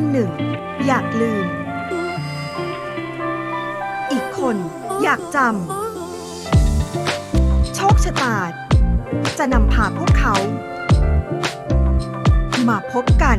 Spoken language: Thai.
คนหนึ่ง อยากลืม อีกคนอยากจำ โชคชะตา จะนำพาพวกเขา มาพบกัน